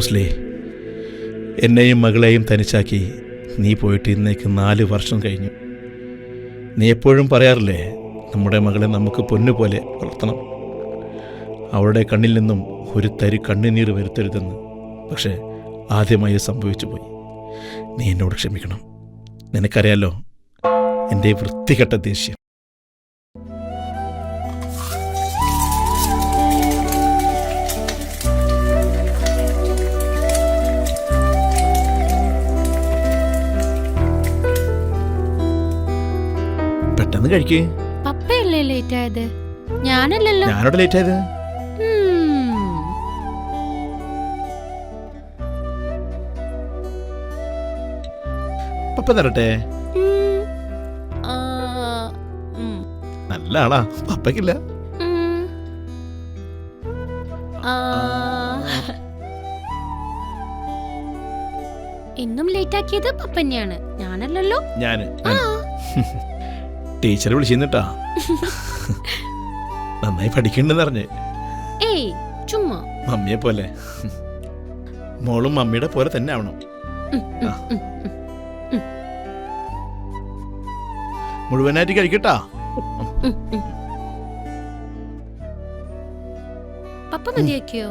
റോസ്ലി എന്നെയും മകളെയും തനിച്ചാക്കി നീ പോയിട്ട് ഇന്നേക്ക് നാല് വർഷം കഴിഞ്ഞു. നീ എപ്പോഴും പറയാറില്ലേ നമ്മുടെ മകളെ നമുക്ക് പൊന്നുപോലെ വളർത്തണം. അവളുടെ കണ്ണിൽ നിന്നും ഒരു തരി കണ്ണുനീർ വരുത്തരുതെന്ന് പക്ഷേ ആദ്യമായി സംഭവിച്ചു പോയി. നീ എന്നോട് ക്ഷമിക്കണം. നിനക്കറിയാലോ എന്റെ വൃത്തികെട്ട ദേഷ്യം. പെട്ടെന്ന് കഴിക്കേ. പപ്പയല്ലേ ലേറ്റ് ആയത് ഞാനല്ലല്ലോ. ഞാനോട് ലേറ്റ് ആയത്. പപ്പ തരട്ടെ. നല്ല ആളാ. പപ്പയ്ക്കില്ല. ഇന്നും ലേറ്റ് ആക്കിയത് പപ്പന്നെയാണ്. ഞാനല്ലല്ലോ. ഞാൻ. ആ. ടീച്ചർ വിളിച്ചിരുന്നിട്ടാ. നന്നായി പഠിക്കണ്ടെന്ന് അറിഞ്ഞ് ഏയ് ചുമ്മാ. മമ്മിയെ പോലെ. മോളും മമ്മിയുടെ പോലെ തന്നെ ആവണം. മുഴുവനായിട്ട് കഴിക്കട്ടാ. പപ്പ മതിയാക്കിയോ?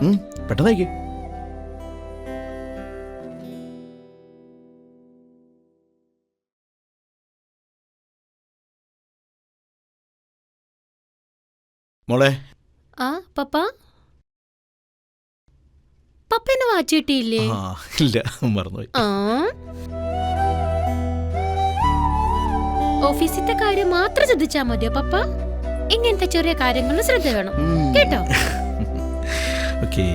മോളെ. ആ പപ്പ? പപ്പ എന്നെ കിട്ടിയില്ലേ ആ ഇല്ല മറന്നുപോയി. ആ. ഓഫീസിത്തെ കാര്യം മാത്രം ശ്രദ്ധിച്ചാ മതിയോ പപ്പ? ഇങ്ങനത്തെ ചെറിയ കാര്യങ്ങളിൽ ശ്രദ്ധ വേണം. കേട്ടോ? ഓക്കേ.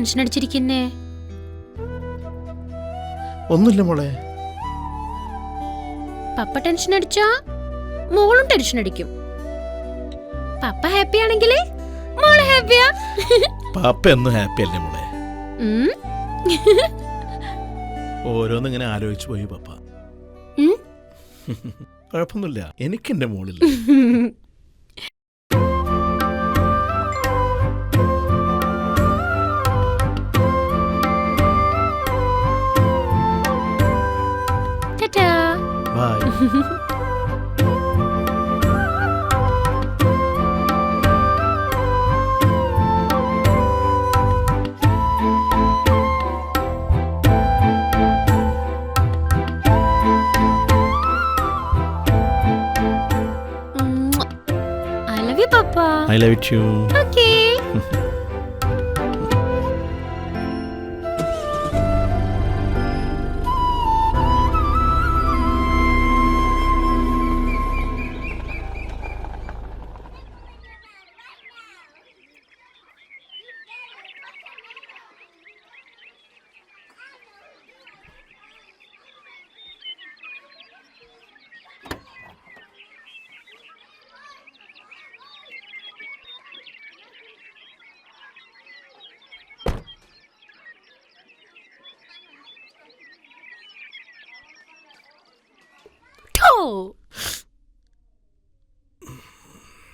ടെൻഷൻ അടിച്ചിരിക്കുന്നേ ഒന്നുമില്ല മോളെ. പപ്പ ടെൻഷൻ അടിച്ചാ മോളും ടെൻഷൻ അടിക്കും പപ്പ ഹാപ്പി ആണെങ്കിൽ മോളെ ഹാപ്പിയാ. പാപ്പ എന്നും ഹാപ്പി അല്ലേ മോളെ? ഉം. ഓരോന്നിങ്ങനെ ആലോചിച്ചു പോയി പപ്പ. ഉം. കുഴപ്പമൊന്നുമില്ല. എനിക്ക് എന്റെ മോളില്ല ఐ లవ్ యూ పాపా I love you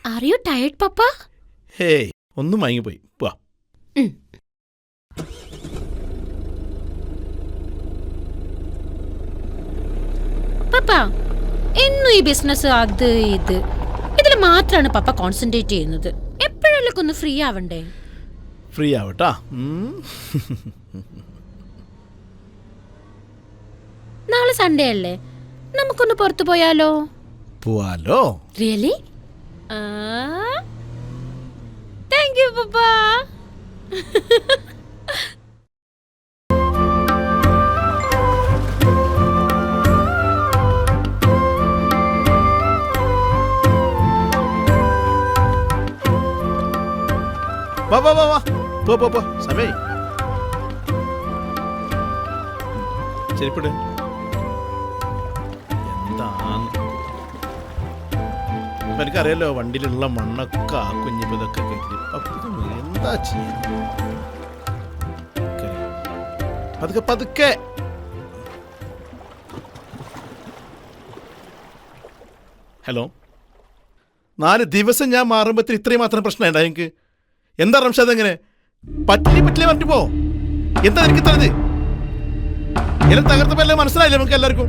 it you tired പപ്പ പോയി ഹേയ് ഒന്നും മയങ്ങിപ്പോയി. പോവാ. പപ്പ എന്നും ഈ ബിസിനസ് അത് ഇത്. ഇതിൽ മാത്രമാണ് പപ്പ കോൺസെൻട്രേറ്റ് ചെയ്യുന്നത്. എപ്പോഴെല്ലാം ഒന്ന് ഫ്രീ ആവണ്ടേ? ഫ്രീ ആവട്ടാ. നാളെ സൺഡേ അല്ലേ? നമുക്കൊന്ന് പുറത്തു പോയാലോ പോവാലോ റിയലി താങ്ക് യു പപ്പ വാ വാ വാ വാ പോ പോ പോ സമയ് ചെരിപ്പിട് ഇപ്പൊ എനിക്കറിയാലോ വണ്ടിയിലുള്ള മണ്ണൊക്കെ ആ കുഞ്ഞിപ്പ് ഇതൊക്കെ അപ്പൊ എന്താ ചെയ്യാൻ പതുക്കെ. പതുക്കെ ഹലോ. നാല് ദിവസം ഞാൻ മാറുമ്പോഴത്തേന് ഇത്രയും മാത്രം പ്രശ്നം ഉണ്ടായി എനിക്ക് എന്താ റംഷാദ് എങ്ങനെ പറ്റില്ല പറ്റില്ല പറഞ്ഞു പോ. എന്താ എനിക്ക് തന്നത് എല്ലാം തകർത്തപ്പോ എല്ലാം മനസ്സിലായില്ലേ നമുക്ക് എല്ലാവർക്കും?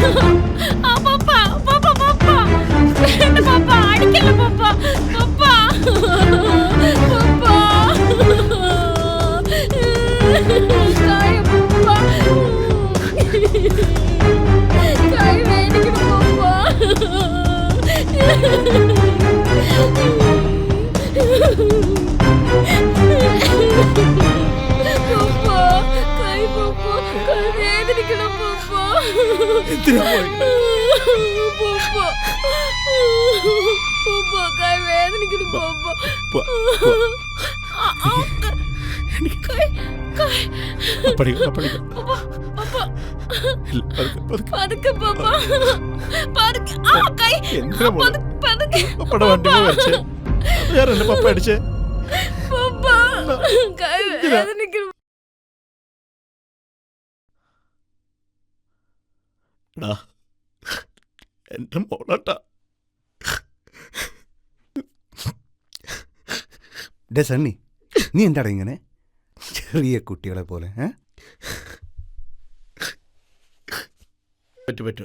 Ha ha ha! എന്തിനാ പോയി കൈ പഠിക്ക പഠിക്ക പതുക്കെ, പപ്പ പതുക്കെ ആ കൈ? പതുക്കെ പപ്പയുടെ വണ്ടി വരച്ചേ എന്നെ പപ്പ അടിച്ചേ പപ്പ കൈ വേദനിക്കണം എടാ എന്റെ മോളട്ടാ. ഡേ സണ്ണി നീ എന്താടാ ഇങ്ങനെ? ചെറിയ കുട്ടികളെ പോലെ ഏ? പറ്റു പറ്റു.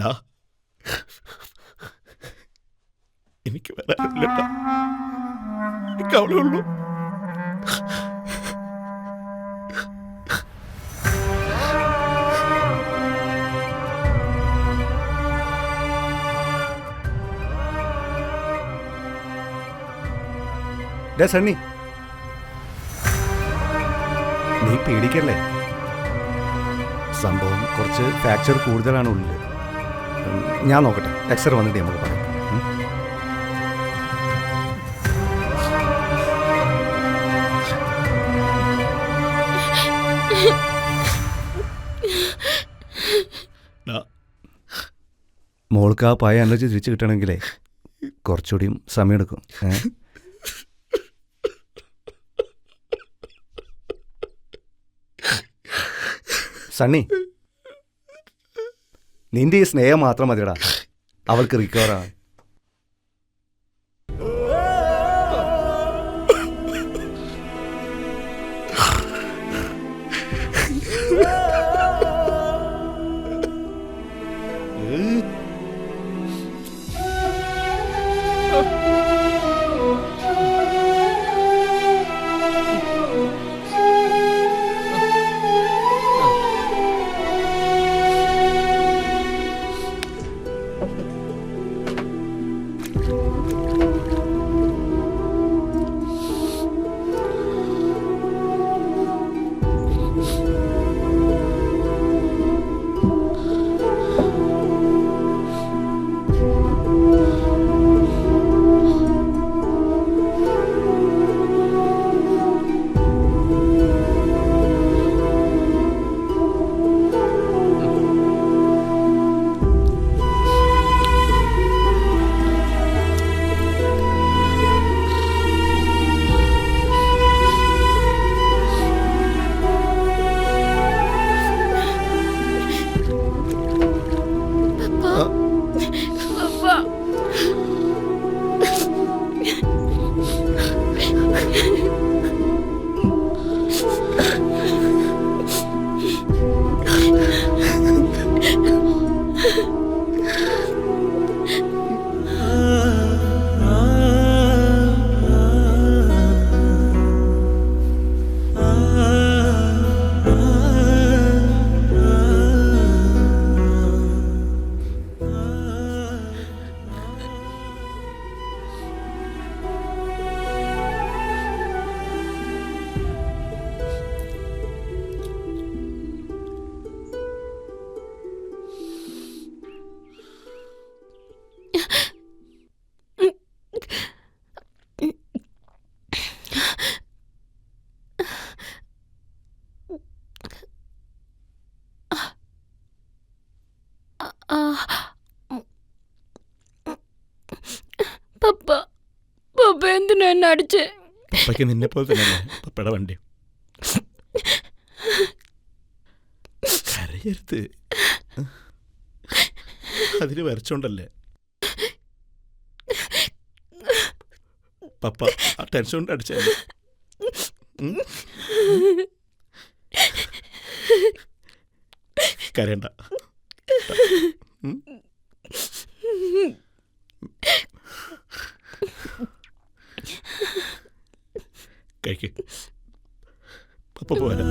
ഡാ. എനിക്ക് വരാനില്ലട്ടാ. എനിക്ക് അവളേ ഉള്ളൂ. ഡേ സണ്ണി. നീ പേടിക്കല്ലേ? സംഭവം കുറച്ച് ഫ്രാക്ചർ കൂടുതലാണ് ഉള്ളിൽ ഞാൻ നോക്കട്ടെ. എക്സ്റേ വന്നിട്ട് നമുക്ക് പറയാം. മോൾക്ക് ആ പായ അനുജി തിരിച്ചു കിട്ടണമെങ്കിലേ കുറച്ചുകൂടിയും സമയമെടുക്കും. ഏ? സണ്ണി നിന്റെ ഈ സ്നേഹം മാത്രം മതിയടാ. അവൾക്ക് പപ്പ പപ്പ എന്തിനാ എന്നെ അടിച്ചേ? പപ്പയ്ക്ക് നിന്നെ പോലെ തന്നെ പപ്പയുടെ വണ്ടി. കരയരുത്. അതിന് വരച്ചോണ്ടല്ലേ. പപ്പ ടെൻഷൻ കൊണ്ട് കരയണ്ട. കഴിക്ക്. പപ്പ പോരാ.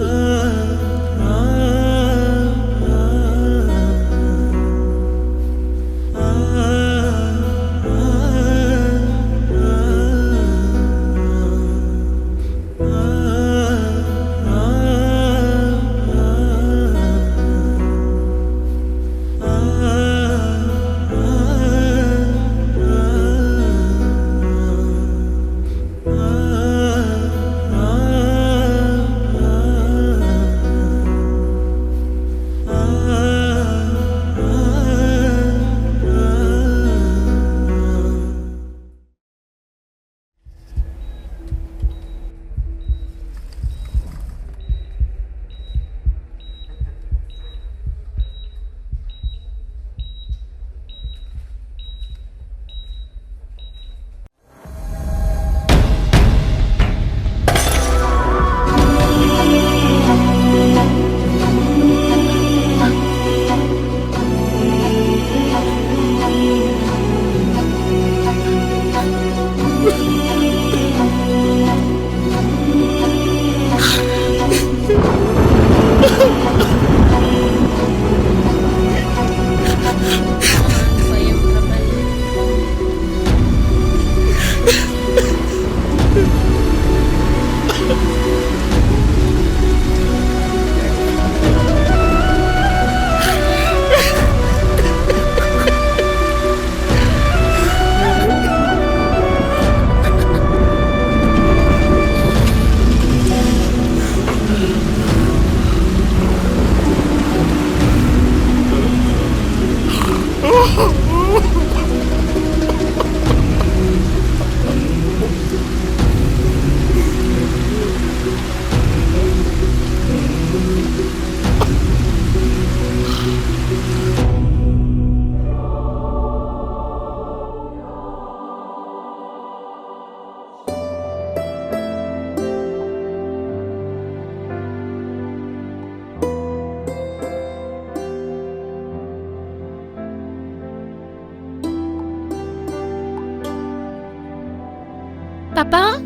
പപ്പ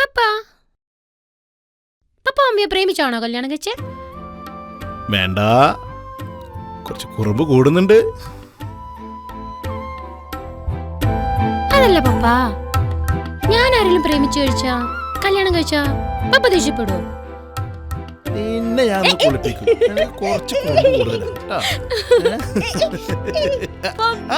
പപ്പ. പപ്പ അമ്മയെ പ്രേമിച്ചാണോ കല്യാണം കഴിച്ചേ? വേണ്ട. കുറച്ച് കുറുമ്പ് കൂടുന്നുണ്ട്. അതല്ല പപ്പ. ഞാൻ ആരെങ്കിലും പ്രേമിച്ചു കഴിച്ചാ കല്യാണം കഴിച്ചാ പപ്പ ദേഷ്യപ്പെടുവോ? നിന്നെ ഞാൻ ഒന്ന് കുളിപ്പിക്കും. കുറച്ച് കുറുമ്പ് കൂടുതലാണ് കേട്ടോ. പപ്പ.